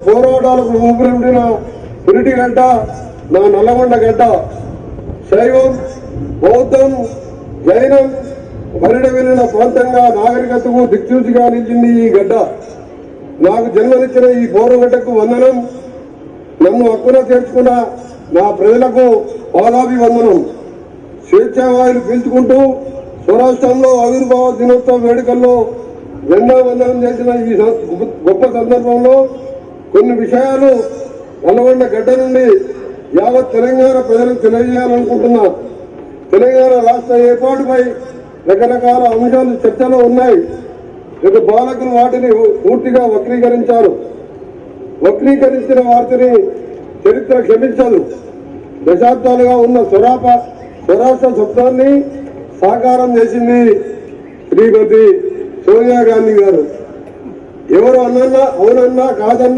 పోరాటాలకు ఊపిరిన పురిటి గంట నా నల్లగొండ గంట శైవం బౌద్ధం జైనం పరిడ వెళ్ళిన ప్రాంతంగా నాగరికతకు దిక్సూచిగా నిలిచింది ఈ గడ్డ. నాకు జన్మనిచ్చిన ఈ పోరుగడ్డకు వందనం. నన్ను హక్కున చేర్చుకున్న నా ప్రజలకు పాదాభి వందనం స్వేచ్ఛావాయులు పీల్చుకుంటూ స్వరాష్ట్రంలో ఆవిర్భావ దినోత్సవ వేడుకల్లో జెండా వందనం చేసిన ఈ గొప్ప సందర్భంలో కొన్ని విషయాలు నల్గొండ గడ్డ నుండి యావత్ తెలంగాణ ప్రజలకు తెలియజేయాలనుకుంటున్నా. తెలంగాణ రాష్ట్ర ఏర్పాటుపై రకరకాల అంశాలు చర్చలో ఉన్నాయి. ఇక బాలకులు వాటిని పూర్తిగా వక్రీకరించారు. వక్రీకరించిన వాటిని చరిత్ర క్షమించదు. దశాబ్దాలుగా ఉన్న స్వరాప స్వరాష్ట్ర శబ్దాన్ని సాకారం చేసింది శ్రీమతి సోనియా గాంధీ గారు. ఎవరు అన్నన్నా అవునన్నా కాదన్నా